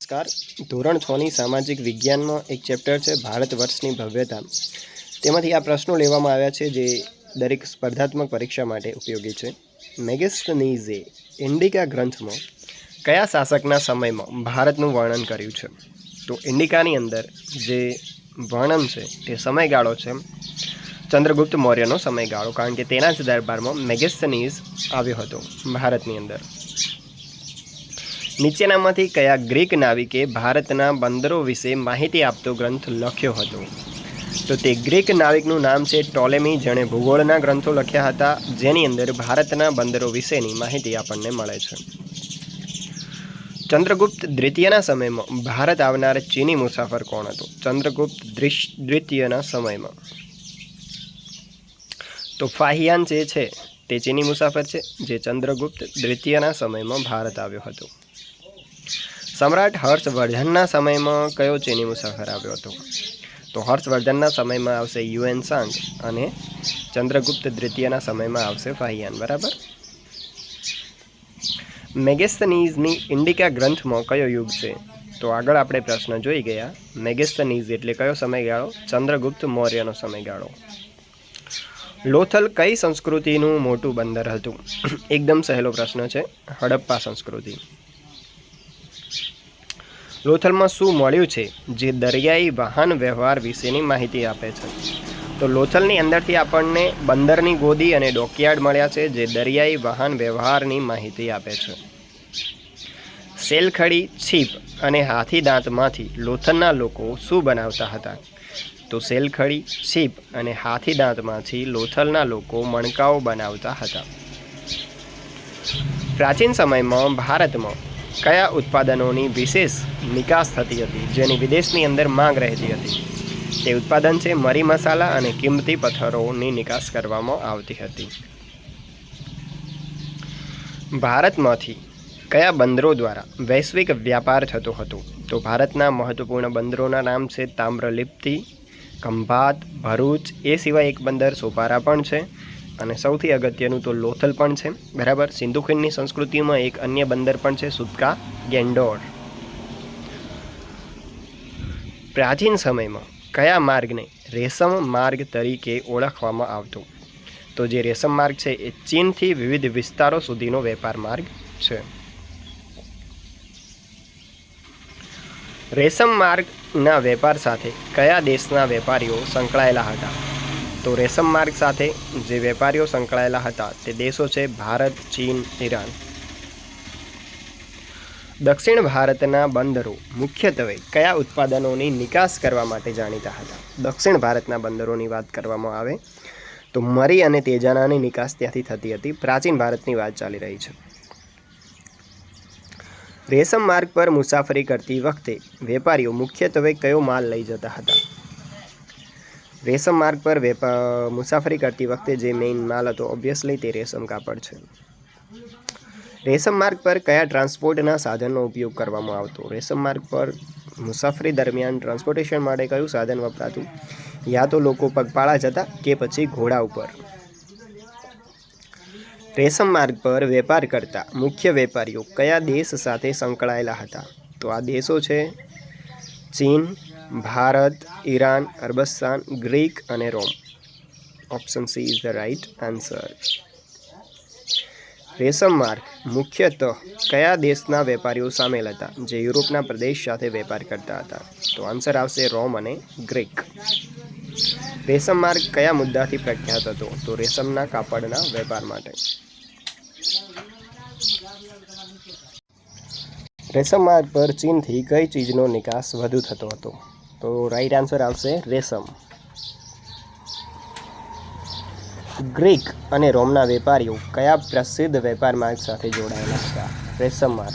નમસ્કાર. ધોરણ છની સામાજિક વિજ્ઞાનમાં એક ચેપ્ટર છે ભારત વર્ષની ભવ્યતા. તેમાંથી આ પ્રશ્નો લેવામાં આવ્યા છે જે દરેક સ્પર્ધાત્મક પરીક્ષા માટે ઉપયોગી છે. મેગેસ્ટનીઝે ઇન્ડિકા ગ્રંથમાં કયા શાસકના સમયમાં ભારતનું વર્ણન કર્યું છે? તો ઇન્ડિકાની અંદર જે વર્ણન છે તે સમયગાળો છે. ચંદ્રગુપ્ત મૌર્યનો સમયગાળો, કારણ કે તેના જ દરબારમાં મેગેસ્ટનીઝ આવ્યો હતો ભારતની અંદર. નીચેનામાંથી કયા ગ્રીક નાવિકે ભારતના બંદરો વિશે માહિતી આપતો ગ્રંથ લખ્યો હતો? તો તે ગ્રીક નાવિકનું નામ છે ટોલેમી, જેણે ભૂગોળના ગ્રંથો લખ્યા હતા, જેની અંદર ભારતના બંદરો વિશેની માહિતી આપણને મળે છે. ચંદ્રગુપ્ત દ્વિતીયના સમયમાં ભારત આવનાર ચીની મુસાફર કોણ હતો? ચંદ્રગુપ્ત દ્વિતીયના સમયમાં. તો ફાહિયાન જે છે તે ચીની મુસાફર છે, જે ચંદ્રગુપ્ત દ્વિતીયના સમયમાં ભારત આવ્યો હતો. સમ્રાટ હર્ષવર્ધનના સમયમાં કયો ચીની મુસાફર આવ્યો હતો? તો હર્ષવર્ધનના સમયમાં આવશે યુએન સાંગ અને ચંદ્રગુપ્ત દ્વિતીયના સમયમાં આવશે ફાહિયાન, બરાબર? મેગેસ્તનીઝની ઇન્ડિકા ગ્રંથમાં કયો યુગ છે? તો આગળ આપણે પ્રશ્ન જોઈ ગયા. મેગેસ્તનીઝ એટલે કયો સમયગાળો? ચંદ્રગુપ્ત મૌર્યનો સમયગાળો. લોથલ કઈ સંસ્કૃતિનું મોટું બંદર હતું? એકદમ સહેલો પ્રશ્ન છે. હડપ્પા સંસ્કૃતિ. લોથલમાં શું મળ્યું છે, જે દરિયાઈ વાહન વ્યવહાર વિશેની માહિતી આપે છે? તો લોથલની અંદરથી આપણને બંદરની ગોદી અને ડોકયાર્ડ મળ્યા છે, જે દરિયાઈ વાહન વ્યવહારની માહિતી આપે છે. સેલખડી, છીપ અને હાથી દાંતમાંથી લોથલના લોકો શું બનાવતા હતા? તો સેલખડી, છીપ અને હાથી દાંતમાંથી લોથલના લોકો મણકાઓ બનાવતા હતા. પ્રાચીન સમયમાં ભારતમાં કયા ઉત્પાદનોની વિશેષ નિકાસ થતી હતી, જેની વિદેશની અંદર માંગ રહેતી હતી? તે ઉત્પાદન છે મરી મસાલા અને કિંમતી પથ્થરોની નિકાસ કરવામાં આવતી હતી. ભારતમાંથી કયા બંદરો દ્વારા વૈશ્વિક વ્યાપાર થતો હતો? તો ભારતના મહત્વપૂર્ણ બંદરોના નામ છે તામ્રલિપ્તિ ખંભાત ભરૂચ, એ સિવાય એક બંદર સોપારા પણ છે. અને સૌથી અગત્યનું તો લોથલ પણ છે, બરાબર? સિંધુ ખીણની સંસ્કૃતિમાં એક અન્ય બંદર પણ છે, સુતકા ગેન્ડોર પ્રાચીન સમયમાં કયા માર્ગને રેશમ માર્ગ તરીકે ઓળખવામાં આવતો? તો જે રેશમ માર્ગ છે, એ ચીનથી વિવિધ વિસ્તારો સુધીનો વેપાર માર્ગ છે. રેશમ માર્ગના વેપાર સાથે કયા દેશના વેપારીઓ સંકળાયેલા હતા? તો રેશમ માર્ગ સાથે જે વેપારીઓ સંકળાયેલા હતા તે દેશો છે ભારત, ચીન, ઈરાન. દક્ષિણ ભારતના બંદરો મુખ્યત્વે કયા ઉત્પાદનોની નિકાસ કરવા માટે જાણીતા હતા? દક્ષિણ ભારતના બંદરોની વાત કરવામાં આવે તો મરી અને તેજાનાની નિકાસ ત્યાંથી થતી હતી. પ્રાચીન ભારતની વાત ચાલી રહી છે. રેશમ માર્ગ પર મુસાફરી કરતી વખતે વેપારીઓ મુખ્યત્વે કયો માલ લઈ જતા હતા? રેશમ માર્ગ પર વેપા મુસાફરી કરતી વખતે જે મેઇન માલ હતો ઓબ્વિયસલી તે રેશમ કાપડ છે. રેશમ માર્ગ પર કયા ટ્રાન્સપોર્ટના સાધનનો ઉપયોગ કરવામાં આવતો? રેશમ માર્ગ પર મુસાફરી દરમિયાન ટ્રાન્સપોર્ટેશન માટે કયું સાધન વપરાતું? યા તો લોકો પગપાળા જતા કે પછી ઘોડા ઉપર? રેશમ માર્ગ પર વેપાર કરતા મુખ્ય વેપારીઓ કયા દેશ સાથે સંકળાયેલા હતા? તો આ દેશો છે ચીન ભારત, ઈરાન, અરબસ્તાન, ગ્રીક અને Rome. Option C is the right answer રેશમ માર્ગ મુખ્યત્વ કયા દેશના વેપારીઓ સામેલ હતા, જે યુરોપના પ્રદેશ સાથે વેપાર કરતા હતા? તો આન્સર આવશે રોમ અને ગ્રીક. રેશમ માર્ગ કયા મુદ્દાથી પ્રખ્યાત હતો? તો રેશમના કાપડના વેપાર માટે. રેશમ માર્ગ પર ચીનથી કઈ ચીજનો નિકાસ વધુ થતો હતો? તો રાઈટ આન્સર આવશે રેશમ. ગ્રીક અને રોમના વેપારીઓ કયા પ્રસિદ્ધ વેપાર માર્ગ સાથે જોડાયેલા હતા? રેશમ માર્ગ.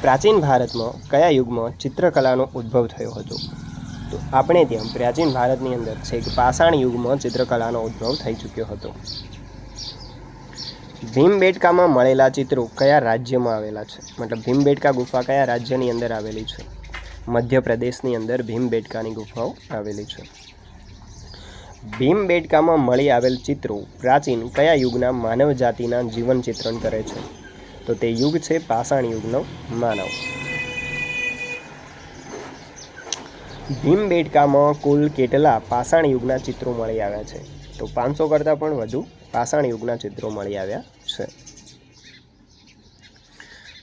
પ્રાચીન ભારતમાં કયા યુગમાં ચિત્રકલાનો ઉદ્ભવ થયો હતો? તો આપણે ત્યાં પ્રાચીન ભારતની અંદર છેક પાષાણ યુગમાં ચિત્રકલાનો ઉદ્ભવ થઈ ચૂક્યો હતો. ભીમબેટકામાં મળેલા ચિત્રો કયા રાજ્યમાં આવેલા છે? મતલબ ભીમબેટકા ગુફા કયા રાજ્યની અંદર આવેલી છે? મધ્યપ્રદેશની અંદર ભીમબેટકાની ગુફાઓ આવેલી છે. ભીમબેટકામાં મળી આવેલ ચિત્રો પ્રાચીન કયા યુગના માનવ જાતિના જીવન ચિત્રણ કરે છે? તો તે યુગ છે પાષાણ યુગનો માનવ. ભીમબેટકામાં કુલ કેટલા પાષાણ યુગના ચિત્રો મળી આવ્યા છે? તો પાંચસો કરતાં પણ વધુ પાષાણ યુગના ચિત્રો મળી આવ્યા છે.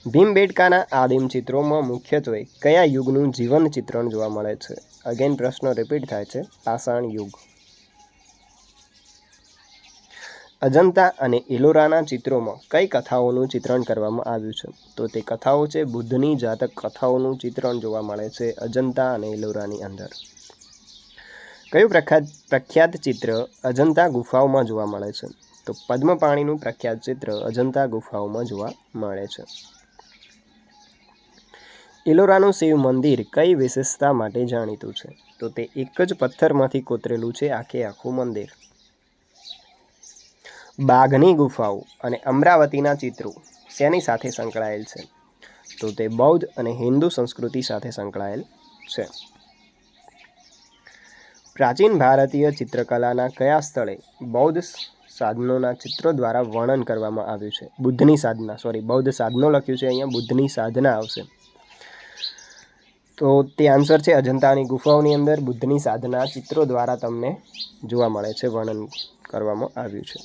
ભીમબેટકાના આદિમ ચિત્રોમાં મુખ્યત્વે કયા યુગનું જીવન ચિત્રણ જોવા મળે છે? અગેન પ્રશ્ન રિપીટ થાય છે. પાષાણ યુગ. અજંતા અને ઇલોરાના ચિત્રોમાં કઈ કથાઓનું ચિત્રણ કરવામાં આવ્યું છે? તો તે કથાઓ છે બુદ્ધની જાતક કથાઓનું ચિત્રણ જોવા મળે છે અજંતા અને ઇલોરાની અંદર. કયું પ્રખ્યાત પ્રખ્યાત ચિત્ર અજંતા ગુફાઓમાં જોવા મળે છે? તો પદ્મપાણીનું પ્રખ્યાત ચિત્ર અજંતા ગુફાઓમાં જોવા મળે છે. ઇલોરાનું શિવ મંદિર કઈ વિશેષતા માટે જાણીતું છે? તો તે એક જ પથ્થરમાંથી કોતરેલું છે આખે આખું મંદિર. બાઘની ગુફાઓ અને અમરાવતીના ચિત્રો શેની સાથે સંકળાયેલ છે? તો તે બૌદ્ધ અને હિન્દુ સંસ્કૃતિ સાથે સંકળાયેલ છે. પ્રાચીન ભારતીય ચિત્રકલાના કયા સ્થળે બૌદ્ધ સાધનોના ચિત્રો દ્વારા વર્ણન કરવામાં આવ્યું છે? બુદ્ધની સાધના સોરી બૌદ્ધ સાધનો લખ્યું છે અહીંયા, બુદ્ધની સાધના આવશે. તો તે આન્સર છે અજંતાની ગુફાઓની અંદર બુદ્ધની સાધના ચિત્રો દ્વારા તમને જોવા મળે છે, વર્ણન કરવામાં આવ્યું છે.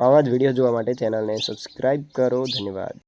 આવા જ વીડિયો જોવા માટે ચેનલને સબસ્ક્રાઈબ કરો, ધન્યવાદ.